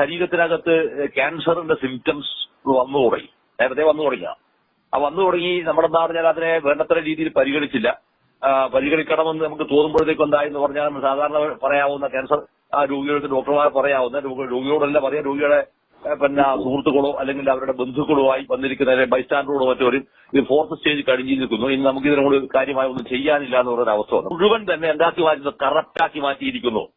ശരീരത്തിനകത്ത് ക്യാൻസറിന്റെ സിംറ്റംസ് വന്നു തുടങ്ങി. നേരത്തെ വന്നു തുടങ്ങിയ. ആ വന്നു തുടങ്ങി നമ്മളെന്താ പറഞ്ഞാൽ അതിനെ വേണ്ടത്ര രീതിയിൽ പരിഗണിച്ചില്ല. പരിഗണിക്കണമെന്ന് നമുക്ക് തോന്നുമ്പോഴത്തേക്ക് എന്തായെന്ന് പറഞ്ഞാൽ സാധാരണ പറയാവുന്ന ക്യാൻസർ ആ രോഗികൾക്ക് ഡോക്ടർമാർ പറയാവുന്ന രോഗ- രോഗിയോടല്ല പറയാം രോഗികളെ പിന്നെ സുഹൃത്തുക്കളോ അല്ലെങ്കിൽ അവരുടെ ബന്ധുക്കളോ ആയി വന്നിരിക്കുന്ന ബൈസ്റ്റാൻഡറോടോ മറ്റവരും ഇത് ഫോർത്ത് സ്റ്റേജ് കഴിഞ്ഞിരിക്കുന്നു ഇനി നമുക്ക് ഇതിനോട് കാര്യമായി ഒന്നും ചെയ്യാനില്ല എന്ന് പറയുന്ന അവസ്ഥ മുഴുവൻ തന്നെ എന്താക്കി മാറ്റുന്നത് കറക്റ്റാക്കി മാറ്റിയിരിക്കുന്നു.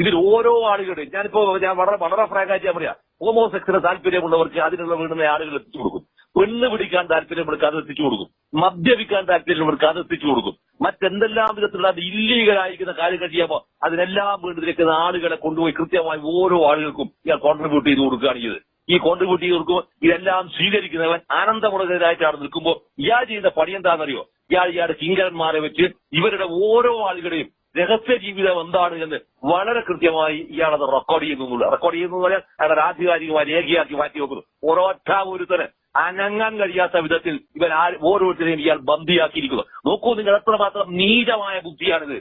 ഇതിൽ ഓരോ ആളുകളുടെയും ഞാനിപ്പോ ഞാൻ വളരെ വളരെ ഫ്രാങ്കായിട്ട് ഞാൻ പറയാം. ഹോമോസെക്സിന് താല്പര്യമുള്ളവർക്ക് അതിനുള്ള വീടുന്ന ആളുകൾ എത്തിച്ചു കൊടുക്കും. പെണ്ണ് പിടിക്കാൻ താല്പര്യമുള്ളവർക്ക് അത് എത്തിച്ചു കൊടുക്കും. മദ്യപിക്കാൻ താല്പര്യമുള്ളവർക്ക് അത് എത്തിച്ചു കൊടുക്കും. മറ്റെന്തെല്ലാം വിധത്തിലുള്ള അത് ഇല്ലീഗലായിരിക്കുന്ന കാര്യങ്ങൾ ചെയ്യുമ്പോൾ അതിനെല്ലാം വീട്ടിലിരിക്കുന്ന ആളുകളെ കൊണ്ടുപോയി കൃത്യമായി ഓരോ ആളുകൾക്കും ഇയാൾ കോൺട്രിബ്യൂട്ട് ചെയ്ത് കൊടുക്കുകയാണ് ചെയ്ത് ഈ കോൺട്രിബ്യൂട്ട് ചെയ്ത് കൊടുക്കുമ്പോൾ ഇതെല്ലാം സ്വീകരിക്കുന്നവൻ ആനന്ദമുടകരായിട്ടാണ് നിൽക്കുമ്പോൾ ഇയാൾ ചെയ്യുന്ന പണി എന്താണെന്നറിയോ? ഇയാൾ ഇയാളുടെ കിങ്കരന്മാരെ വെച്ച് ഇവരുടെ ഓരോ ആളുകളെയും രഹസ്യ ജീവിതം എന്താണ് എന്ന് വളരെ കൃത്യമായി ഇയാളത് റെക്കോർഡ് ചെയ്യുന്നു റെക്കോർഡ് ചെയ്യുന്നു പറഞ്ഞാൽ അയാളെ ആധികാരികമായി രേഖയാക്കി മാറ്റി വെക്കുന്നു. ഒരൊറ്റ ഒരുത്തന് അനങ്ങാൻ കഴിയാത്ത വിധത്തിൽ ഇവൻ ഓരോരുത്തരെയും ഇയാൾ ബന്ദിയാക്കിയിരിക്കുന്നു. നോക്കൂ നിങ്ങൾ എത്രമാത്രം നീചമായ ബുദ്ധിയാണിത്.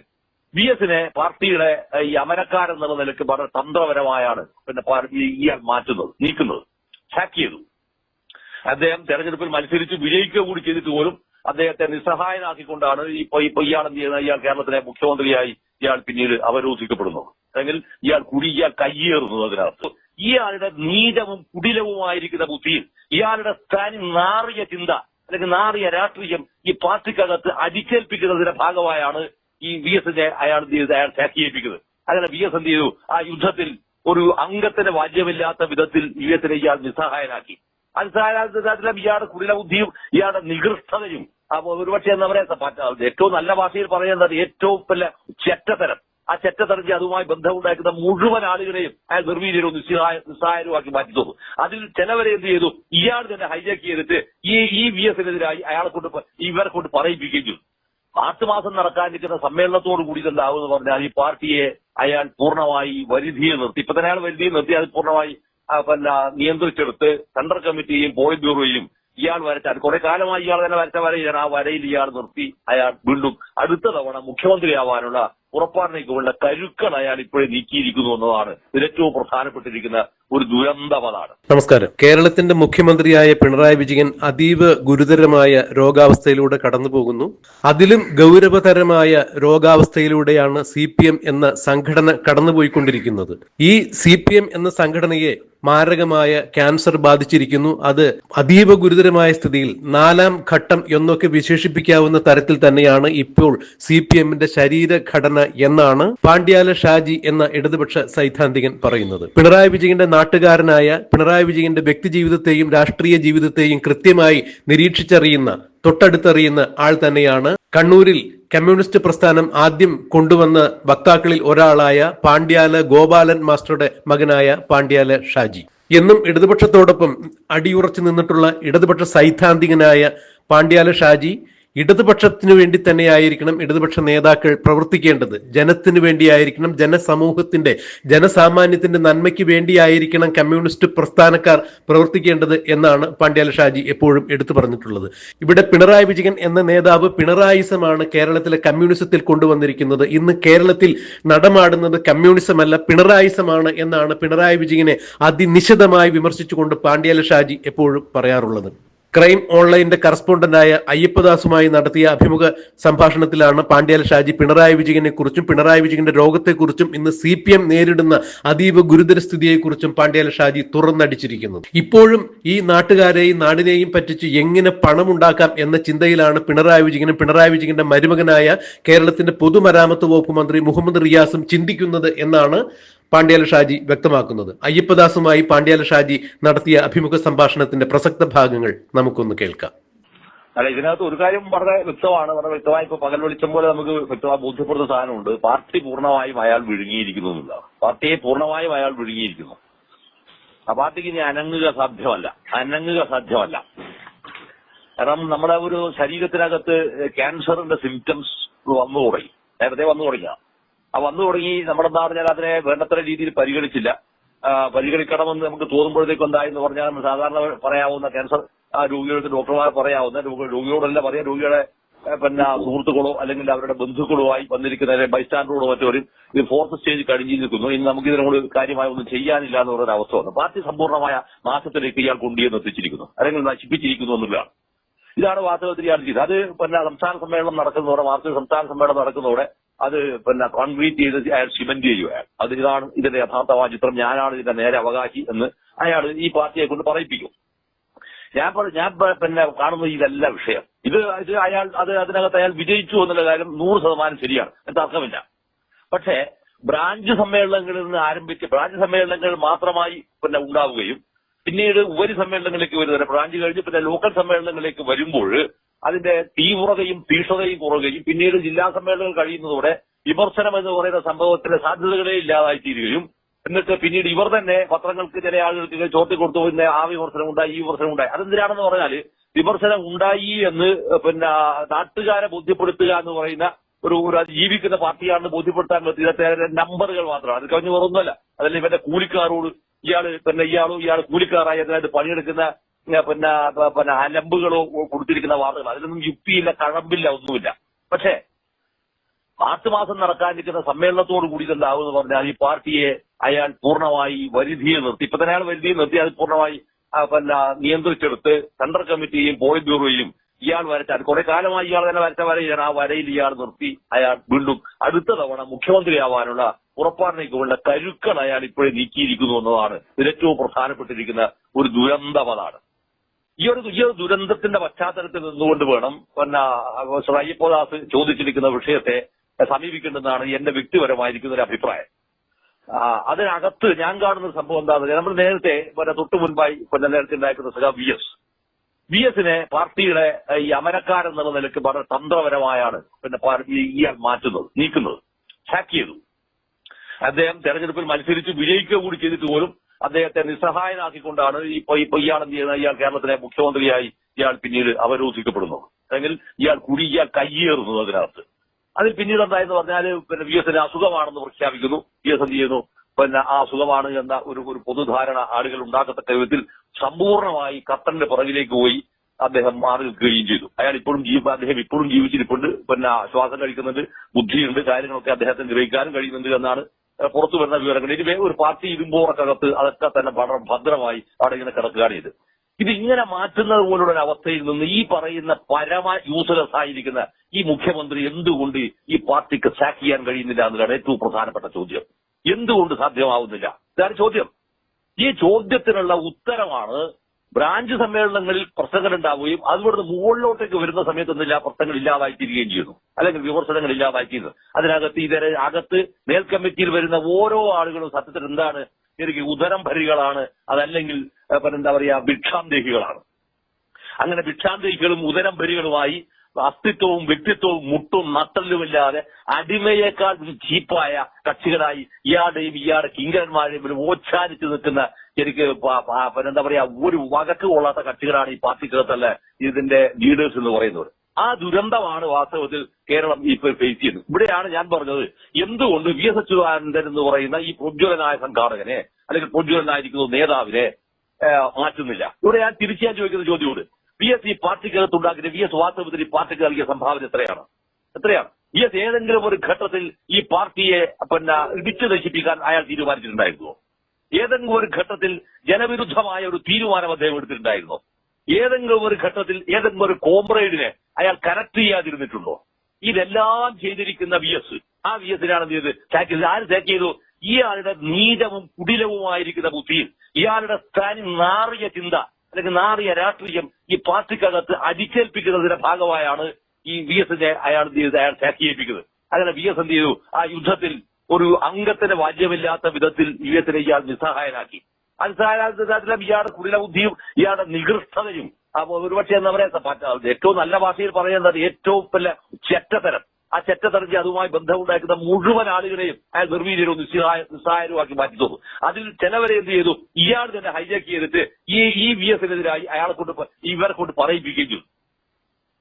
വി എസിനെ പാർട്ടിയുടെ ഈ അമരക്കാരെന്നുള്ള നിലയ്ക്ക് വളരെ തന്ത്രപരമായാണ് പിന്നെ ഇയാൾ മാറ്റുന്നത് നീക്കുന്നത്. ഹാക്ക് ചെയ്തു. അദ്ദേഹം തെരഞ്ഞെടുപ്പിൽ മത്സരിച്ച് വിജയിക്കുക കൂടി ചെയ്തിട്ട് പോലും അദ്ദേഹത്തെ നിസ്സഹായനാക്കിക്കൊണ്ടാണ് ഇപ്പൊ ഇപ്പൊ ഇയാൾ എന്ത് ചെയ്യുന്നത്? ഇയാൾ കേരളത്തിലെ മുഖ്യമന്ത്രിയായി ഇയാൾ പിന്നീട് അവരോധിക്കപ്പെടുന്നത് അല്ലെങ്കിൽ ഇയാൾ കുടി ഇയാൾ കയ്യേറുന്നത് അതിനകത്ത്. ഇയാളുടെ നീചവും കുടിലവുമായിരിക്കുന്ന ബുദ്ധിയിൽ ഇയാളുടെ സ്ഥാനി നാറിയ ചിന്ത അല്ലെങ്കിൽ നാറിയ രാഷ്ട്രീയം ഈ പാർട്ടിക്കകത്ത് അടിച്ചേൽപ്പിക്കുന്നതിന്റെ ഭാഗമായാണ് ഈ വി എസിനെ അയാൾ ചെയ്തത്? അയാൾ സാക്ഷിയേൽപ്പിക്കുന്നത് അങ്ങനെ വി എസ് എന്ത് ചെയ്തു? ആ യുദ്ധത്തിൽ ഒരു അംഗത്തിന് വാജ്യമില്ലാത്ത വിധത്തിൽ വി എസിനെ ഇയാൾ നിസ്സഹായനാക്കി. അത് അടിസ്ഥാനത്തിലും ഇയാളുടെ കുടിലബുദ്ധിയും ഇയാളുടെ നികൃഷ്ടതയും അപ്പൊ ഒരുപക്ഷെ പറ്റ- ഏറ്റവും നല്ല ഭാഷയിൽ പറയുന്നത് ഏറ്റവും വല്ല ചെറ്റത്തരം ആ ചെറ്റത്തരത്തിൽ അതുമായി ബന്ധമുണ്ടാക്കുന്ന മുഴുവൻ ആളുകളെയും അയാൾ നിർവീര്യവും നിസ്സഹായ നിസ്സഹായരുമാക്കി മാറ്റി തോന്നും അതിൽ ചിലവരെ എന്ത് ചെയ്തു? ഇയാൾ തന്നെ ഹൈജാക്ക് ചെയ്തിട്ട് ഈ ഈ വി എസിനെതിരായി അയാളെ കൊണ്ട് ഇവരെ കൊണ്ട് പറയിപ്പിക്കുകയും ചെയ്തു. മാർച്ച് മാസം നടക്കാനിരിക്കുന്ന സമ്മേളനത്തോട് കൂടി എന്താവും എന്ന് പറഞ്ഞാൽ ഈ പാർട്ടിയെ അയാൾ പൂർണമായി വരിധിയെ നിർത്തി. ഇപ്പൊ തന്നെ അയാൾ വരിധിയെ നിർത്തി. അത് പൂർണമായി നിയന്ത്രിച്ചെടുത്ത് സെൻട്രൽ കമ്മിറ്റിയും പോളിറ്റ് ബ്യൂറോയും ഇയാൾ വരച്ചാൽ കുറെ കാലമായി ഇയാൾ തന്നെ വരച്ച വരയിലാണ് ആ വരയിൽ ഇയാൾ നിർത്തി അയാൾ വീണ്ടും അടുത്ത തവണ മുഖ്യമന്ത്രിയാവാനുള്ള പുറപ്പാടിനേക്കുള്ള കരുക്കൾ അയാൾ ഇപ്പോഴേ നീക്കിയിരിക്കുന്നു എന്നതാണ് ഏറ്റവും പ്രധാനപ്പെട്ടിരിക്കുന്ന ഒരു ദുരന്തമതാണ്. നമസ്കാരം. കേരളത്തിന്റെ മുഖ്യമന്ത്രിയായ പിണറായി വിജയൻ അതീവ ഗുരുതരമായ രോഗാവസ്ഥയിലൂടെ കടന്നു പോകുന്നു അതിലും ഗൗരവതരമായ രോഗാവസ്ഥയിലൂടെയാണ് സി എന്ന സംഘടന കടന്നുപോയിക്കൊണ്ടിരിക്കുന്നത്. ഈ സി എന്ന സംഘടനയെ മാരകമായ ക്യാൻസർ ബാധിച്ചിരിക്കുന്നു. അത് അതീവ ഗുരുതരമായ സ്ഥിതിയിൽ നാലാം ഘട്ടം എന്നൊക്കെ വിശേഷിപ്പിക്കാവുന്ന തരത്തിൽ തന്നെയാണ് ഇപ്പോൾ സി പി എമ്മിന്റെ ശരീരഘടന എന്നാണ് പാണ്ഡ്യാല ഷാജി എന്ന ഇടതുപക്ഷ സൈദ്ധാന്തികൻ പറയുന്നത്. പിണറായി വിജയന്റെ നാട്ടുകാരനായ പിണറായി വിജയന്റെ വ്യക്തിജീവിതത്തെയും രാഷ്ട്രീയ ജീവിതത്തെയും കൃത്യമായി നിരീക്ഷിച്ചറിയുന്ന തൊട്ടടുത്തറിയുന്ന ആൾ തന്നെയാണ്. കണ്ണൂരിൽ കമ്മ്യൂണിസ്റ്റ് പ്രസ്ഥാനം ആദ്യം കൊണ്ടുവന്ന വക്താക്കളിൽ ഒരാളായ പാണ്ഡ്യാല ഗോപാലൻ മാസ്റ്ററുടെ മകനായ പാണ്ഡ്യാല ഷാജി. എന്നും ഇടതുപക്ഷത്തോടൊപ്പം അടിയുറച്ചു നിന്നിട്ടുള്ള ഇടതുപക്ഷ സൈദ്ധാന്തികനായ പാണ്ഡ്യാല ഷാജി ഇടതുപക്ഷത്തിനു വേണ്ടി തന്നെയായിരിക്കണം ഇടതുപക്ഷ നേതാക്കൾ പ്രവർത്തിക്കേണ്ടത്. ജനത്തിനു വേണ്ടിയായിരിക്കണം ജനസമൂഹത്തിന്റെ ജനസാമാന്യത്തിന്റെ നന്മയ്ക്ക് വേണ്ടിയായിരിക്കണം കമ്മ്യൂണിസ്റ്റ് പ്രസ്ഥാനക്കാർ പ്രവർത്തിക്കേണ്ടത് എന്നാണ് പാണ്ഡ്യാല ഷാജി എപ്പോഴും എടുത്തു പറഞ്ഞിട്ടുള്ളത്. ഇവിടെ പിണറായി വിജയൻ എന്ന നേതാവ് പിണറായിസമാണ് കേരളത്തിലെ കമ്മ്യൂണിസത്തിൽ കൊണ്ടുവന്നിരിക്കുന്നത്. ഇന്ന് കേരളത്തിൽ നടമാടുന്നത് കമ്മ്യൂണിസമല്ല പിണറായിസമാണ് എന്നാണ് പിണറായി വിജയനെ അതിനിശിതമായി വിമർശിച്ചുകൊണ്ട് പാണ്ഡ്യാല ഷാജി എപ്പോഴും പറയാറുള്ളത്. ക്രൈം ഓൺലൈന്റെ കറസ്പോണ്ടന്റായ അയ്യപ്പദാസുമായി നടത്തിയ അഭിമുഖ സംഭാഷണത്തിലാണ് പാണ്ഡ്യാല ഷാജി പിണറായി വിജയനെ കുറിച്ചും പിണറായി വിജയന്റെ രോഗത്തെക്കുറിച്ചും ഇന്ന് സി പി എം നേരിടുന്ന അതീവ ഗുരുതര സ്ഥിതിയെക്കുറിച്ചും പാണ്ഡ്യാല ഷാജി തുറന്നടിച്ചിരിക്കുന്നത് ഇപ്പോഴും ഈ നാട്ടുകാരെയും നാടിനെയും പറ്റിച്ച് എങ്ങനെ പണമുണ്ടാക്കാം എന്ന ചിന്തയിലാണ് പിണറായി വിജയനും പിണറായി വിജയന്റെ മരുമകനായ കേരളത്തിന്റെ പൊതുമരാമത്ത് വകുപ്പ് മന്ത്രി മുഹമ്മദ് റിയാസും ചിന്തിക്കുന്നത് എന്നാണ് പാണ്ഡ്യാല ഷാജി വ്യക്തമാക്കുന്നത്. അയ്യപ്പദാസുമായി പാണ്ഡ്യാല ഷാജി നടത്തിയ അഭിമുഖ സംഭാഷണത്തിന്റെ പ്രസക്ത ഭാഗങ്ങൾ നമുക്കൊന്ന് കേൾക്കാം. അല്ല ഇതിനകത്ത് ഒരു കാര്യം വളരെ വ്യക്തമാണ്. വളരെ വ്യക്തമായി ഇപ്പൊ പകൽ വെളിച്ചം പോലെ നമുക്ക് വ്യക്തമായി ബോധ്യപ്പെടുന്ന സാധനമുണ്ട്. പാർട്ടി പൂർണമായും അയാൾ വിഴുങ്ങിയിരിക്കുന്നു പാർട്ടിയെ പൂർണമായും അയാൾ വിഴുങ്ങിയിരിക്കുന്നു. ആ പാർട്ടിക്ക് ഇനി അനങ്ങുക സാധ്യമല്ല. അനങ്ങുക സാധ്യമല്ല. കാരണം നമ്മുടെ ഒരു ശരീരത്തിനകത്ത് ക്യാൻസറിന്റെ സിംറ്റംസ് വന്നു തുടങ്ങി നേരത്തെ വന്നു തുടങ്ങിയ ആ വന്നു തുടങ്ങി. നമ്മളെന്താ പറഞ്ഞാൽ അതിനെ വേണ്ടത്ര രീതിയിൽ പരിഗണിച്ചില്ല. പരിഗണിക്കണമെന്ന് നമുക്ക് തോന്നുമ്പോഴത്തേക്ക് എന്തായെന്ന് പറഞ്ഞാൽ സാധാരണ പറയാവുന്ന ക്യാൻസർ രോഗികൾക്ക് ഡോക്ടർമാർ പറയാവുന്ന രോഗ- രോഗിയോടല്ല പറയാം ഏഹ്, പിന്നെ സുഹൃത്തുക്കളോ അല്ലെങ്കിൽ അവരുടെ ബന്ധുക്കളോ ആയി വന്നിരിക്കുന്ന ബൈസ്റ്റാൻഡറോടോ മറ്റോരും ഇത് ഫോർത്ത് സ്റ്റേജ് കഴിഞ്ഞ് നിൽക്കുന്നു. ഇനി നമുക്ക് ഇതിനോട് കാര്യമായി ഒന്നും ചെയ്യാനില്ല എന്ന് പറയുന്ന അവസ്ഥ വന്നു. പാർട്ടി സമ്പൂർണമായ നാശത്തിലേക്ക് ഇയാൾ കൊണ്ടുവന്ന് എത്തിച്ചിരിക്കുന്നു അല്ലെങ്കിൽ നശിപ്പിച്ചിരിക്കുന്നു എന്നുള്ളതാണ്. ഇതാണ് വാസ്തവത്തിൽ ഇയാൾ ചെയ്തത്. അത് പിന്നെ സംസ്ഥാന സമ്മേളനം നടക്കുന്നതോടെ മാർച്ച് സംസ്ഥാന സമ്മേളനം നടക്കുന്നതോടെ അത് പിന്നെ കോൺക്രീറ്റ് ചെയ്ത് അയാൾ സിമെന്റ് ചെയ്യുകയാണ് അത് ഇതാണ് ഇതിന്റെ യഥാർത്ഥമായ ചിത്രം ഞാനാണ് ഇതിന്റെ നേരെ അവകാശി എന്ന് അയാൾ ഈ പാർട്ടിയെ കൊണ്ട് പറയിപ്പിക്കും. ഞാൻ ഞാൻ പിന്നെ കാണുന്ന ഇതല്ല വിഷയം. ഇത് ഇത് അയാൾ അത് അതിനകത്ത് അയാൾ വിജയിച്ചു എന്നുള്ള കാര്യം നൂറ് ശതമാനം ശരിയാണ്. തർക്കമില്ല പക്ഷേ ബ്രാഞ്ച് സമ്മേളനങ്ങളിൽ നിന്ന് ആരംഭിച്ച് ബ്രാഞ്ച് സമ്മേളനങ്ങൾ മാത്രമായി പിന്നെ ഉണ്ടാവുകയും പിന്നീട് ഉപരി സമ്മേളനങ്ങളിലേക്ക് വരുന്നത് ബ്രാഞ്ച് കഴിഞ്ഞ് പിന്നെ ലോക്കൽ സമ്മേളനങ്ങളിലേക്ക് വരുമ്പോൾ അതിന്റെ തീവ്രതയും തീഷ്ണതയും കുറയുകയും പിന്നീട് ജില്ലാ സമ്മേളനങ്ങൾ കഴിയുന്നതോടെ വിമർശനം എന്ന് പറയുന്ന സംഭവത്തിന്റെ സാധ്യതകളെ ഇല്ലാതായി തീരുകയും എന്നിട്ട് പിന്നീട് ഇവർ തന്നെ പത്രങ്ങൾക്ക് ചില ആളുകൾക്ക് ചോട്ടി കൊടുത്തു പിന്നെ ആ വിമർശനം ഉണ്ടായി ഈ വിമർശനം ഉണ്ടായി. അതെന്തിനാണെന്ന് പറഞ്ഞാൽ വിമർശനം ഉണ്ടായി എന്ന് പിന്നെ നാട്ടുകാരെ ബോധ്യപ്പെടുത്തുക എന്ന് പറയുന്ന ഒരു ജീവിക്കുന്ന പാർട്ടിയാണെന്ന് ബോധ്യപ്പെടുത്താൻ പറ്റും ഇതൊക്കെ നമ്പറുകൾ മാത്രമാണ്. അത് കഴിഞ്ഞ് വേറൊന്നുമല്ല. അതല്ല ഇവന്റെ കൂലിക്കാരോട് ഇയാൾ പിന്നെ ഇയാളും ഇയാൾ കൂലിക്കാരായി അതിനായിട്ട് പണിയെടുക്കുന്ന പിന്നെ പിന്നെ അലമ്പുകളോ കൊടുത്തിരിക്കുന്ന വാർത്തകൾ. അതിലൊന്നും യുക്തിയില്ല കഴമ്പില്ല ഒന്നുമില്ല. പക്ഷേ മാർച്ച് മാസം നടക്കാനിരിക്കുന്ന സമ്മേളനത്തോട് കൂടി എന്താവുമെന്ന് പറഞ്ഞാൽ ഈ പാർട്ടിയെ അയാൾ പൂർണമായി വരിധിയെ നിർത്തി. ഇപ്പൊ തന്നെ അയാൾ വരിധിയെ നിർത്തി അത് പൂർണമായി പിന്നെ നിയന്ത്രിച്ചെടുത്ത് സെൻട്രൽ കമ്മിറ്റിയും പോളിറ്റ് ബ്യൂറോയും ഇയാൾ വരച്ചാൽ കുറെ കാലമായി ഇയാൾ തന്നെ വരച്ച വരയിലാണ് ആ വരയിൽ ഇയാൾ നിർത്തി അയാൾ വീണ്ടും അടുത്ത തവണ മുഖ്യമന്ത്രിയാവാനുള്ള പുറപ്പാടിനേക്കുള്ള കരുക്കൾ അയാൾ ഇപ്പോഴേ നീക്കിയിരിക്കുന്നു എന്നതാണ് ഏറ്റവും പ്രധാനപ്പെട്ടിരിക്കുന്ന ഒരു ദുരന്തമതാണ് ഈ ഒരു ഈ ഒരു ദുരന്തത്തിന്റെ പശ്ചാത്തലത്തിൽ നിന്നുകൊണ്ട് വേണം പിന്നെ അയ്യപ്പദാസ് ചോദിച്ചിരിക്കുന്ന വിഷയത്തെ സമീപിക്കേണ്ടതെന്നാണ് എന്റെ വ്യക്തിപരമായിരിക്കുന്ന ഒരു അഭിപ്രായം. അതിനകത്ത് ഞാൻ കാണുന്ന സംഭവം എന്താണെന്ന് നമ്മൾ നേരത്തെ പിന്നെ തൊട്ടു മുൻപായി പിന്നെ നേരത്തെ ഉണ്ടാക്കുന്ന സഖാ വി എസ്. വി എസിനെ പാർട്ടിയുടെ ഈ അമരക്കാരൻ എന്നുള്ള നിലയ്ക്ക് വളരെ തന്ത്രപരമായാണ് പിന്നെ ഇയാൾ മാറ്റുന്നത് നീക്കുന്നത് ഹാക്ക് ചെയ്തു. അദ്ദേഹം തെരഞ്ഞെടുപ്പിൽ മത്സരിച്ച് വിജയിക്കുക കൂടി ചെയ്തിട്ട് പോലും അദ്ദേഹത്തെ നിസ്സഹായനാക്കിക്കൊണ്ടാണ് ഇപ്പൊ ഇപ്പൊ ഇയാൾ എന്ത് ചെയ്യുന്നത്? ഇയാൾ കേരളത്തിലെ മുഖ്യമന്ത്രിയായി ഇയാൾ പിന്നീട് അവരോധിക്കപ്പെടുന്നത്. അല്ലെങ്കിൽ ഇയാൾ കുടി ഇയാൾ കയ്യേറുന്നു അതിനകത്ത്. അതിൽ പിന്നീട് എന്തായെന്ന് പറഞ്ഞാൽ പിന്നെ വി എസിന് അസുഖമാണെന്ന് പ്രഖ്യാപിക്കുന്നു. വി എസ് എന്ത് ചെയ്യുന്നു? പിന്നെ ആ അസുഖമാണ് എന്ന ഒരു ഒരു പൊതുധാരണ ആളുകൾ ഉണ്ടാക്കത്തക്ക വിധത്തിൽ സമ്പൂർണമായി ഖത്തറിന്റെ പുറകിലേക്ക് പോയി അദ്ദേഹം മാറി നിൽക്കുകയും ചെയ്തു. അയാൾ ഇപ്പോഴും ജീവ അദ്ദേഹം ഇപ്പോഴും ജീവിച്ചിരിപ്പുണ്ട്. പിന്നെ ശ്വാസം കഴിക്കുന്നുണ്ട്. ബുദ്ധിയുണ്ട്. കാര്യങ്ങളൊക്കെ അദ്ദേഹത്തെ ഗ്രഹിക്കാനും കഴിയുന്നുണ്ട് എന്നാണ് പുറത്തു വരുന്ന വിവരങ്ങൾ. ഇനി ഒരു പാർട്ടി ഇരുമ്പോറക്കകത്ത് അതൊക്കെ തന്നെ വളരെ ഭദ്രമായി അവിടെ ഇങ്ങനെ കിടക്കുകയാണ് ഇത്. ഇത് ഇങ്ങനെ മാറ്റുന്നത് പോലുള്ള ഒരു അവസ്ഥയിൽ നിന്ന് ഈ പറയുന്ന പരമ യൂസ്ലെസ് ആയിരിക്കുന്ന ഈ മുഖ്യമന്ത്രി എന്തുകൊണ്ട് ഈ പാർട്ടിക്ക് സാക്ക് ചെയ്യാൻ കഴിയുന്നില്ല എന്നതാണ് ഏറ്റവും പ്രധാനപ്പെട്ട ചോദ്യം. എന്തുകൊണ്ട് സാധ്യമാവുന്നില്ല? ഇതാണ് ചോദ്യം. ഈ ചോദ്യത്തിനുള്ള ഉത്തരമാണ് ബ്രാഞ്ച് സമ്മേളനങ്ങളിൽ പ്രശ്നങ്ങൾ ഉണ്ടാവുകയും അതുകൊണ്ട് മുകളിലോട്ടേക്ക് വരുന്ന സമയത്ത് ഒന്നില്ല പ്രശ്നങ്ങൾ ഇല്ലാതായി തീരുകയും ചെയ്യുന്നു അല്ലെങ്കിൽ വിമർശനങ്ങൾ ഇല്ലാതായി തീരുന്നു അതിനകത്ത് ഇതര അകത്ത് മേൽ കമ്മിറ്റിയിൽ വരുന്ന ഓരോ ആളുകളും സത്യത്തിൽ എന്താണ് എനിക്ക് ഉദരം ഭരികളാണ് അതല്ലെങ്കിൽ എന്താ പറയാ ഭിക്ഷാന്തേഹികളാണ്. അങ്ങനെ ഭിക്ഷാന്തേഹികളും ഉദരം ഭരികളുമായി അസ്തിത്വവും വ്യക്തിത്വവും മുട്ടും നട്ടലുമില്ലാതെ അടിമയേക്കാൾ ചീപ്പായ കക്ഷികളായി ഇയാളുടെയും ഇയാളുടെ കിങ്കരന്മാരെയും ഒരു ഓച്ഛാനിച്ച് നിൽക്കുന്ന ശരിക്ക് എന്താ പറയാ ഒരു വകക്ക് കൊള്ളാത്ത കക്ഷികളാണ് ഈ പാർട്ടിക്കകത്തല്ല ഇതിന്റെ ലീഡേഴ്സ് എന്ന് പറയുന്നത്. ആ ദുരന്തമാണ് വാസ്തവത്തിൽ കേരളം ഇപ്പോൾ ഫേസ് ചെയ്യുന്നത്. ഇവിടെയാണ് ഞാൻ പറഞ്ഞത് എന്തുകൊണ്ട് വി എസ് അച്യുതാനന്ദൻ എന്ന് പറയുന്ന ഈ പ്രജ്വലനായ സംഘാടകനെ അല്ലെങ്കിൽ പ്രജ്വലനായിരിക്കുന്ന നേതാവിനെ മാറ്റുന്നില്ല? ഇവിടെ ഞാൻ തിരിച്ചു ഞാൻ ചോദിക്കുന്ന ചോദ്യമുണ്ട്. വി എസ് ഈ പാർട്ടിക്കകത്ത് ഉണ്ടാക്കിയ വി എസ് വാസ്തവത്തിൽ ഈ പാർട്ടിക്ക് നൽകിയ സംഭാവന എത്രയാണ്? എത്രയാണ്? വി എസ് ഏതെങ്കിലും ഒരു ഘട്ടത്തിൽ ഈ പാർട്ടിയെ പിന്നെ ഇടിച്ചു നശിപ്പിക്കാൻ അയാൾ തീരുമാനിച്ചിട്ടുണ്ടായിരുന്നോ? ഏതെങ്കിലും ഒരു ഘട്ടത്തിൽ ജനവിരുദ്ധമായ ഒരു തീരുമാനം അദ്ദേഹം എടുത്തിട്ടുണ്ടായിരുന്നോ? ഏതെങ്കിലും ഒരു ഘട്ടത്തിൽ ഏതെങ്കിലും ഒരു കോംറേഡിനെ അയാൾ കറക്റ്റ് ചെയ്യാതിരുന്നിട്ടുണ്ടോ? ഇതെല്ലാം ചെയ്തിരിക്കുന്ന വി എസ്. ആ വി എസിനാണ് എന്ത് ചെയ്ത് സാക്ക് ചെയ്ത് ആര് സാക്ക് ചെയ്തു? ഇയാളുടെ നീചവും കുടിലവുമായിരിക്കുന്ന ബുദ്ധിയിൽ ഇയാളുടെ സ്ഥാനി നാറിയ ചിന്ത അല്ലെങ്കിൽ നാറിയ രാഷ്ട്രീയം ഈ പാർട്ടിക്കകത്ത് അടിച്ചേൽപ്പിക്കുന്നതിന്റെ ഭാഗമായാണ് ഈ വി എസിനെ അയാൾ അയാൾ സാക്ക് ചെയ്യിപ്പിക്കുന്നത്. അങ്ങനെ വി എസ് എന്ത് ചെയ്തു? ആ യുദ്ധത്തിൽ ഒരു അംഗത്തിന് വാല്യമില്ലാത്ത വിധത്തിൽ ഇയത്തിനെ ഇയാൾ നിസ്സഹായനാക്കി. അതിലും ഇയാളുടെ കുടിലബുദ്ധിയും ഇയാളുടെ നികൃഷ്ടതയും. ഒരുപക്ഷെ എന്താ പറയാ ഏറ്റവും നല്ല ഭാഷയിൽ പറയുന്നത് ഏറ്റവും വല്ല ചെറ്റത്തരം. ആ ചെറ്റത്തരഞ്ഞ് അതുമായി ബന്ധമുണ്ടാക്കുന്ന മുഴുവൻ ആളുകളെയും അയാൾ നിർവീര്യവും നിസ്സഹായ നിസ്സഹായരുമാക്കി മാറ്റി തോന്നു അതിൽ ചിലവരെ എന്ത് ചെയ്തു? ഇയാൾ തന്നെ ഹൈജാക്ക് ചെയ്തിട്ട് ഈ ഈ വി എസിനെതിരായി അയാളെ കൊണ്ട് ഇവരെ കൊണ്ട് പറയിപ്പിക്കുകയും ചെയ്തു.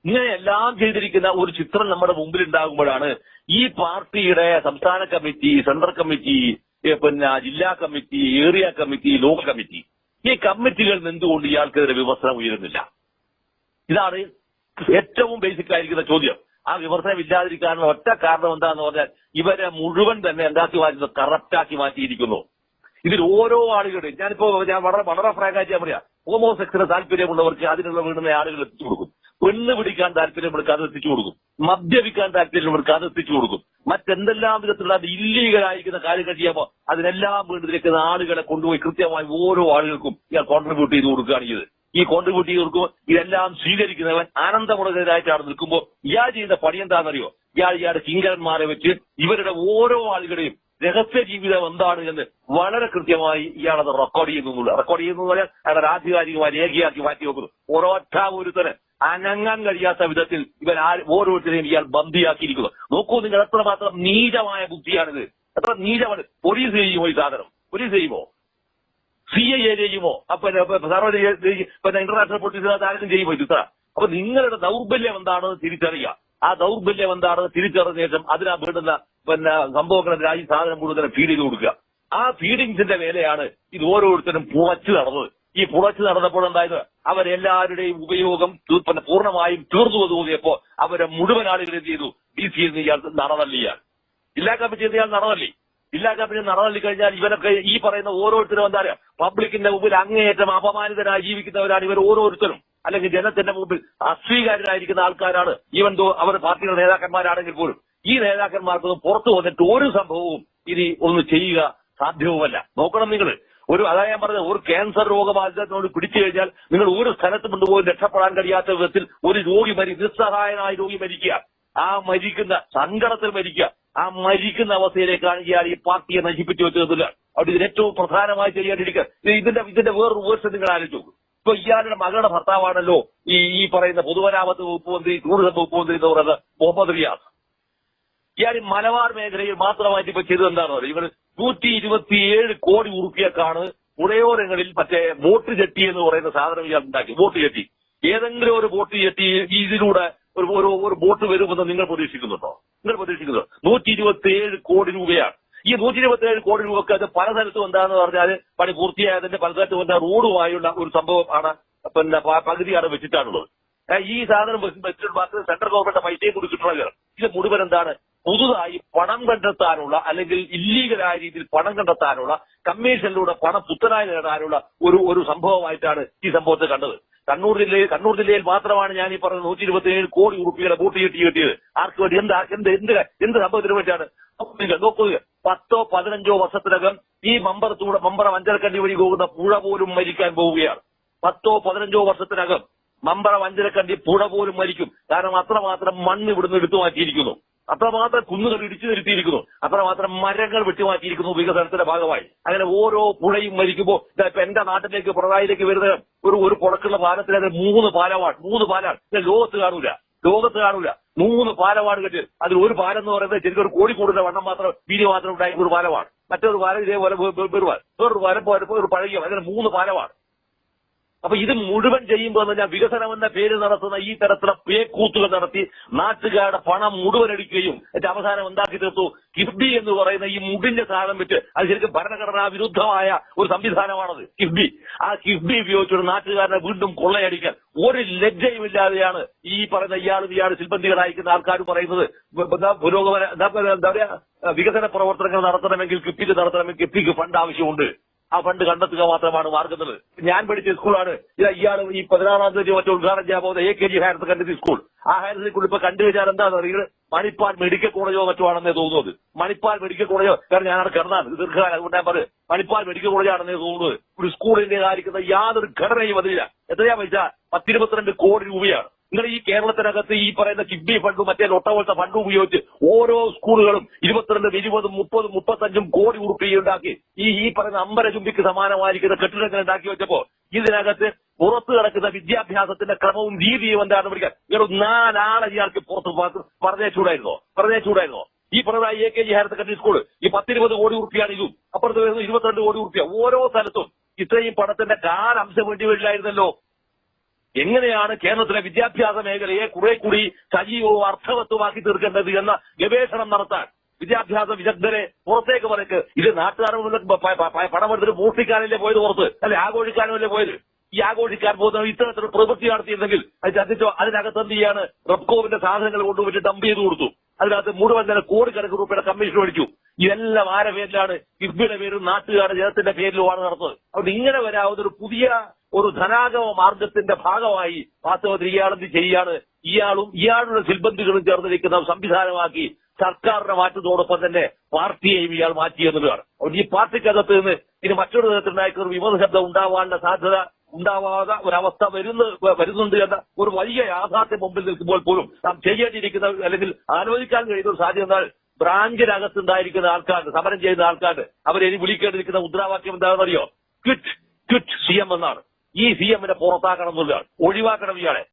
ഇങ്ങനെയെല്ലാം ചെയ്തിരിക്കുന്ന ഒരു ചിത്രം നമ്മുടെ മുമ്പിൽ ഉണ്ടാകുമ്പോഴാണ് ഈ പാർട്ടിയുടെ സംസ്ഥാന കമ്മിറ്റി സെൻട്രൽ കമ്മിറ്റി പിന്നെ ജില്ലാ committee area committee local committee ഈ കമ്മിറ്റികൾ നിന്നുകൊണ്ട് ഇയാൾക്കെതിരെ വിമർശനം ഉയരുന്നില്ല. ഇതാണ് ഏറ്റവും ബേസിക് ആയിരിക്കുന്ന ചോദ്യം. ആ വിമർശനം ഇല്ലാതിരിക്കാനുള്ള ഒറ്റ കാരണം എന്താന്ന് പറഞ്ഞാൽ ഇവരെ മുഴുവൻ തന്നെ എന്താക്കി മാറ്റുന്നത് കറപ്റ്റാക്കി മാറ്റിയിരിക്കുന്നു. ഇതിൽ ഓരോ ആളുകളുടെയും ഞാനിപ്പോ ഞാൻ വളരെ വളരെ ഫ്രാങ്കായിട്ട് ഞാൻ പറയാം. ഹോമോസെക്സിന് താല്പര്യമുള്ളവർക്ക് അതിനുള്ള വീടുന്ന ആളുകൾ എത്തിച്ചു കൊടുക്കും പെണ്ണ് പിടിക്കാൻ താല്പര്യമുള്ളവർക്ക് അത് എത്തിച്ചു കൊടുക്കും. മദ്യപിക്കാൻ താല്പര്യമുള്ളവർക്ക് അത് എത്തിച്ചു കൊടുക്കും. മറ്റെന്തെല്ലാം വിധത്തിലുള്ള അത് ഇല്ലീഗലായിരിക്കുന്ന കാര്യങ്ങൾ ചെയ്യുമ്പോൾ അതിനെല്ലാം വീട്ടിലേക്ക് ആളുകളെ കൊണ്ടുപോയി കൃത്യമായി ഓരോ ആളുകൾക്കും ഇയാൾ കോൺട്രിബ്യൂട്ട് ചെയ്ത് കൊടുക്കുകയാണ് ചെയ്ത് ഈ കോൺട്രിബ്യൂട്ട് ചെയ്ത് കൊടുക്കുമ്പോൾ ഇതെല്ലാം സ്വീകരിക്കുന്നവൻ ആനന്ദമുടകരായിട്ടാണ് നിൽക്കുമ്പോൾ ഇയാൾ ചെയ്യുന്ന പണി എന്താണെന്നറിയോ? ഇയാൾ ഇയാളുടെ കിങ്കരന്മാരെ വെച്ച് ഇവരുടെ ഓരോ ആളുകളെയും രഹസ്യ ജീവിതം എന്താണ് എന്ന് വളരെ കൃത്യമായി ഇയാളത് റെക്കോർഡ് ചെയ്യുന്നു റെക്കോർഡ് ചെയ്യുന്നു പറഞ്ഞാൽ അയാളുടെ ആധികാരികമായി രേഖയാക്കി മാറ്റി വെക്കുന്നു. ഒരൊറ്റ ഒരുത്തന് അനങ്ങാൻ കഴിയാത്ത വിധത്തിൽ ഇവൻ ആ- ഓരോരുത്തരെയും ഇയാൾ ബന്ദിയാക്കിയിരിക്കുന്നു. നോക്കൂ നിങ്ങൾ എത്രമാത്രം നീചമായ ബുദ്ധിയാണിത്. എത്ര നീചമാണ്. പോലീസ് ചെയ്യുമോ ഈ സാധനം? പോലീസ് ചെയ്യുമോ? സി എ ചെയ്യുമോ? അപ്പൊ ഇന്റർനാഷണൽ പോലീസ് ആർക്കും ചെയ്യുമോ ഇത് അപ്പൊ നിങ്ങളുടെ ദൗർബല്യം എന്താണെന്ന് തിരിച്ചറിയുക. ആ ദൗർബല്യം എന്താണെന്ന് തിരിച്ചറിഞ്ഞ ശേഷം അതിനാ വേണ്ടുന്ന പിന്നെ സംഭവങ്ങളെല്ലാം രാജ്യ സാധനം കൂടുതൽ ഫീഡ് ചെയ്ത് കൊടുക്കുക. ആ ഫീഡിങ്സിന്റെ വേലയാണ് ഇത് ഓരോരുത്തരും പുറച്ചു നടന്നത്. ഈ പുളച്ചു നടന്നപ്പോൾ എന്തായത്? അവരെല്ലാവരുടെയും ഉപയോഗം പൂർണമായും തീർന്നു തോന്നിയപ്പോ അവരെ മുഴുവൻ ആളുകൾ എന്ത് ചെയ്തു? ഡി സി എന്ന് ഇയാൾ. നടന്നല്ലിയാൽ ജില്ലാ കമ്മിറ്റി ഇയാൾ നടന്നല്ലേ ജില്ലാ കമ്മിറ്റി നടന്നല്ലി കഴിഞ്ഞാൽ ഇവരൊക്കെ ഈ പറയുന്ന ഓരോരുത്തരും എന്താ പറയാ പബ്ലിക്കിന്റെ മുമ്പിൽ അങ്ങേയറ്റം അപമാനിതരായി ജീവിക്കുന്നവരാണ് ഇവർ ഓരോരുത്തരും. അല്ലെങ്കിൽ ജനത്തിന്റെ മുമ്പിൽ അസ്വീകാര്യരായിരിക്കുന്ന ആൾക്കാരാണ്. ഈവൻ ദോ അവർ പാർട്ടിയുടെ നേതാക്കന്മാരാണെങ്കിൽ പോലും. ഈ നേതാക്കന്മാർക്കൊന്നും പുറത്തു വന്നിട്ട് ഒരു സംഭവവും ഇനി ഒന്ന് ചെയ്യുക സാധ്യവുമല്ല നോക്കണം നിങ്ങൾ. ഒരു അതാ ഞാൻ പറഞ്ഞത് ഒരു ക്യാൻസർ രോഗബാധിതത്തിനോട് പിടിച്ചു കഴിഞ്ഞാൽ നിങ്ങൾ ഒരു സ്ഥലത്ത് കൊണ്ടുപോയി രക്ഷപ്പെടാൻ കഴിയാത്ത വിധത്തിൽ ഒരു രോഗി മരി നിസ്സഹായനായ രോഗി മരിക്കുക. ആ മരിക്കുന്ന സങ്കടത്തിൽ മരിക്കുക. ആ മരിക്കുന്ന അവസ്ഥയിലേക്കാണ് ഇയാൾ ഈ പാർട്ടിയെ നശിപ്പിച്ചു വെച്ചതില്ല അവിടെ ഇതിന് ഏറ്റവും പ്രധാനമായി ചെയ്യാണ്ടിരിക്കുക ഇതിന്റെ ഇതിന്റെ വേറൊരു വേർഷൻ നിങ്ങൾ ആലോചിച്ചു. ഇപ്പൊ ഇയാളുടെ മകളുടെ ഭർത്താവാണല്ലോ ഈ ഈ പറയുന്ന പൊതുമരാമത്ത് വകുപ്പ് മന്ത്രി ടൂറിസം വകുപ്പ് മന്ത്രി എന്ന് പറയുന്നത് മുഹമ്മദ് റിയാസ്. ഇയാൾ മലബാർ മേഖലയിൽ മാത്രമായിട്ട് ഇപ്പൊ ചെയ്തത് എന്താണെന്ന് പറയുന്നത് ഇവർ നൂറ്റി ഇരുപത്തിയേഴ് കോടി ഉറുപ്പിയക്കാണ് പുഴയോരങ്ങളിൽ മറ്റേ ബോട്ട് ജെട്ടി എന്ന് പറയുന്ന സാധനം ഇയാൾ ഉണ്ടാക്കി. Boat jetty. ഏതെങ്കിലും ഒരു ബോട്ട് ജെട്ടി ഇതിലൂടെ ഒരു ഒരു ഒരു ബോട്ട് വരുമെന്ന് നിങ്ങൾ പ്രതീക്ഷിക്കുന്നുണ്ടോ? നിങ്ങൾ പ്രതീക്ഷിക്കുന്നുണ്ടോ? നൂറ്റി ഇരുപത്തിയേഴ് കോടി രൂപയാണ്. ഈ നൂറ്റി ഇരുപത്തിയേഴ് കോടി രൂപക്ക് അത് പല സ്ഥലത്തും എന്താന്ന് പറഞ്ഞാൽ പണി പൂർത്തിയായതിന്റെ പല സ്ഥലത്തും എന്താ റോഡുമായുള്ള ഒരു സംഭവം ആണ് പിന്നെ പകുതിയാണ് വെച്ചിട്ടാണുള്ളത്. ഈ സാധനം വെച്ച് വെച്ചിട്ട് മാത്രം സെൻട്രൽ ഗവൺമെന്റ് പൈസയും കൂടി ഇത് മുഴുവൻ എന്താണ്? പുതുതായി പണം കണ്ടെത്താനുള്ള അല്ലെങ്കിൽ ഇല്ലീഗലായ രീതിയിൽ പണം കണ്ടെത്താനുള്ള കമ്മീഷനിലൂടെ പണം പുത്തനായി നേടാനുള്ള ഒരു ഒരു സംഭവമായിട്ടാണ് ഈ സംഭവത്തെ കണ്ടത്. കണ്ണൂർ ജില്ലയിൽ കണ്ണൂർ ജില്ലയിൽ മാത്രമാണ് ഞാൻ ഈ പറഞ്ഞ നൂറ്റി ഇരുപത്തിയേഴ് കോടി ഉറുപ്പിയുടെ ബൂട്ട് കിട്ടി കിട്ടിയത്. ആർക്ക് വേണ്ടി? എന്ത് എന്ത് എന്ത് എന്ത് സംഭവത്തിന് വേണ്ടിയാണ്? നോക്കുക പത്തോ പതിനഞ്ചോ വർഷത്തിനകം ഈ മമ്പറത്തൂടെ മമ്പറ അഞ്ചരക്കണ്ടി വഴി പോകുന്ന പുഴ പോലും മരിക്കാൻ പോവുകയാണ്. പത്തോ പതിനഞ്ചോ വർഷത്തിനകം മമ്പറ അഞ്ചരക്കണ്ടി പുഴ പോലും മരിക്കും. കാരണം അത്രമാത്രം മണ്ണ് ഇവിടുന്ന് എടുത്തു മാറ്റിയിരിക്കുന്നു. അത്രമാത്രം കുന്നുകൾ ഇടിച്ചു നിരുത്തിയിരിക്കുന്നു. അത്രമാത്രം മരങ്ങൾ വെട്ടിമാറ്റിയിരിക്കുന്നു വികസനത്തിന്റെ ഭാഗമായി. അങ്ങനെ ഓരോ പുഴയും മരിക്കുമ്പോൾ ഇപ്പൊ എന്റെ നാട്ടിലേക്ക് പിണറായിലേക്ക് വരുന്ന ഒരു ഒരു പുറക്കുള്ള പാലത്തിന് മൂന്ന് പാലമാണ് മൂന്ന് പാലാണ്. ഇത് ലോകത്ത് കാണൂല. ലോകത്ത് കാണൂല. മൂന്ന് പാലമാണ് കെട്ടി അതിൽ ഒരു പാലം എന്ന് പറയുന്നത് ശരിക്കും ഒരു കോഴിക്കോടിന്റെ വണ്ണം മാത്രം വീതി മാത്രം ഉണ്ടായി ഒരു പാലമാണ്. മറ്റൊരു പാലം ഇതേപോലെ. വേറൊരു പോലെ ഒരു പഴകിയ അങ്ങനെ മൂന്ന് പാലമാണ്. അപ്പൊ ഇത് മുഴുവൻ ചെയ്യുമ്പോൾ എന്ന് വികസനം എന്ന പേര് നടത്തുന്ന ഈ തരത്തിലുള്ള പേക്കൂത്തുകൾ നടത്തി നാട്ടുകാരുടെ പണം മുഴുവൻ അടിക്കുകയും എന്റെ അവസാനം ഉണ്ടാക്കി തീർത്തു? കിഫ്ബി എന്ന് പറയുന്ന ഈ മുടിന്റെ സാധനം വെച്ച് അത് ശരിക്കും ഭരണഘടനാ വിരുദ്ധമായ ഒരു സംവിധാനമാണത് കിഫ്ബി. ആ കിഫ്ബി ഉപയോഗിച്ചുകൊണ്ട് നാട്ടുകാരനെ വീണ്ടും കൊള്ളയടിക്കാൻ ഒരു ലജ്ജയുമില്ലാതെയാണ് ഈ പറയുന്ന ഇയാളും ഇയാൾ സിൽബന്ധികളായിരിക്കുന്ന ആൾക്കാർ പറയുന്നത്. പുരോഗമന എന്താ പറയാ വികസന പ്രവർത്തനങ്ങൾ നടത്തണമെങ്കിൽ കിഫ്ബിക്ക് നടത്തണമെങ്കിൽ കിഫ്ബിക്ക് ഫണ്ട് ആവശ്യമുണ്ട്. ആ ഫണ്ട് കണ്ടെത്തുക മാത്രമാണ് മാർഗത്തിൽ ഞാൻ പഠിച്ച സ്കൂളാണ്. ഇയാൾ ഈ പതിനാറാം തീയതി മറ്റേ ഉദ്ഘാടനം ചെയ്യാൻ പോകുന്ന A K G higher secondary school. ആ ഹയർ സെക്കൻഡറി ഇപ്പൊ കണ്ടു കഴിഞ്ഞാൽ എന്താണെന്ന് അറിയുന്നത് മണിപ്പാൽ മെഡിക്കൽ കോളേജോ മറ്റോ ആണെന്നേ തോന്നുന്നത്. മണിപ്പാൽ മെഡിക്കൽ കോളേജോ കാരണം ഞാനവിടെ കിടന്നാണ്. ഇത് ദീർഘകാലം അതുകൊണ്ട് ഞാൻ പറയും. മണിപ്പാൽ മെഡിക്കൽ കോളേജ് ആണെന്നേ തോന്നുന്നത്. ഒരു സ്കൂളിന്റെ കാര്യത്തിൽ യാതൊരു ഘടനയും അതില്ല എത്രയാ പൈസ? പത്തിരുപത്തിരണ്ട് കോടി രൂപയാണ്. നിങ്ങൾ ഈ കേരളത്തിനകത്ത് ഈ പറയുന്ന കിഡ്നി ഫണ്ടും മറ്റേ ലൊട്ട ഫണ്ടും ഉപയോഗിച്ച് ഓരോ സ്കൂളുകളും ഇരുപത്തിരണ്ടും ഇരുപതും മുപ്പതും മുപ്പത്തഞ്ചും കോടി ഉറുപ്പിയുണ്ടാക്കി ഈ ഈ പറയുന്ന അമ്പര ചുംബിക്ക് സമാനമായിരിക്കുന്ന കെട്ടിടങ്ങൾ ഉണ്ടാക്കി വെച്ചപ്പോ ഇതിനകത്ത് പുറത്തു കിടക്കുന്ന വിദ്യാഭ്യാസത്തിന്റെ ക്രമവും രീതിയും എന്താണെന്ന് പഠിക്കാൻ. ഇങ്ങനെ നാലാളെ ഇയാൾക്ക് പുറത്ത് പറഞ്ഞേച്ചൂടായിരുന്നോ പറഞ്ഞേച്ചൂടായിരുന്നോ ഈ Pinarayi A K G higher secondary school ഈ പത്തിരുപത് കോടി ഉറുപ്പിയാണ് ഇതും. അപ്പുറത്ത് വരുന്നത് ഇരുപത്തിരണ്ട് കോടി ഉറുപ്പിയ. ഓരോ സ്ഥലത്തും ഇത്രയും പണത്തിന്റെ കാലംശം വേണ്ടി വരില്ലായിരുന്നല്ലോ. എങ്ങനെയാണ് കേരളത്തിലെ വിദ്യാഭ്യാസ മേഖലയെ കുറെ കൂടി സജീവവും അർത്ഥവത്വമാക്കി തീർക്കേണ്ടത് എന്ന ഗവേഷണം നടത്താൻ വിദ്യാഭ്യാസ വിദഗ്ധരെ പുറത്തേക്ക് പറയ്ക്ക് ഇത് നാട്ടുകാരുടെ പണമെടുത്തിട്ട് മൂഷിക്കാനല്ലേ പോയത് പുറത്ത്? അല്ലെ ആഘോഷിക്കാനല്ലേ പോയത്? ഈ ആഘോഷിക്കാൻ പോകുന്ന ഇത്തരത്തിലുള്ള പ്രവൃത്തി നടത്തിയിരുന്നെങ്കിൽ അത് ചർച്ചിച്ചോ അതിനകത്ത് എന്ത് ചെയ്യാണ്? റബ്കോവിന്റെ സാധനങ്ങൾ കൊണ്ടുപോയിട്ട് ഡംപ് ചെയ്ത് കൊടുത്തു. അതിനകത്ത് മുഴുവൻ തന്നെ കോടിക്കണക്കിന് രൂപയുടെ കമ്മീഷൻ മേടിച്ചു. ഇതെല്ലാം ആരെ പേരിലാണ്? കിഫ്ബിയുടെ പേരും നാട്ടുകാരുടെ ജനത്തിന്റെ പേരിലുമാണ് നടത്തുന്നത് അതുകൊണ്ട് ഇങ്ങനെ വരാവുന്ന ഒരു പുതിയ ഒരു ധനാഗമ മാർഗത്തിന്റെ ഭാഗമായി വാസ്തവത്തിൽ ഇയാളെന്ത് ചെയ്യാണ് ഇയാളും ഇയാളുടെ സിൽബന്ധികളും ചേർന്നിരിക്കുന്ന സംവിധാനമാക്കി സർക്കാരിനെ മാറ്റുന്നതോടൊപ്പം തന്നെ പാർട്ടിയെയും ഇയാൾ മാറ്റി എന്നുള്ളതാണ് അതുകൊണ്ട് ഈ പാർട്ടിക്കകത്ത് നിന്ന് ഇനി മറ്റൊരു തരത്തിലുണ്ടായിരിക്കുന്ന ഒരു വിമത ശബ്ദം ഉണ്ടാവാനുള്ള സാധ്യത ഉണ്ടാവാതെ ഒരവസ്ഥ വരുന്ന വരുന്നുണ്ട് എന്ന ഒരു വലിയ യാഥാർത്ഥ്യം മുമ്പിൽ നിൽക്കുമ്പോൾ പോലും നാം ചെയ്യേണ്ടിയിരിക്കുന്ന അല്ലെങ്കിൽ ആലോചിക്കാൻ കഴിയുന്ന ഒരു സാധ്യത എന്നാൽ ബ്രാഞ്ചിനകത്തുണ്ടായിരിക്കുന്ന ആൾക്കാർ സമരം ചെയ്യുന്ന ആൾക്കാർ അവരെ ഇനി വിളിക്കേണ്ടിരിക്കുന്ന മുദ്രാവാക്യം എന്താണെന്നറിയോ? ക്വിറ്റ് ക്വിറ്റ് സി എം എന്നാണ്. ഈ സി എമ്മിനെ പുറത്താക്കണം എന്നുള്ളതാണ് ഒഴിവാക്കണം ഇയാളെ.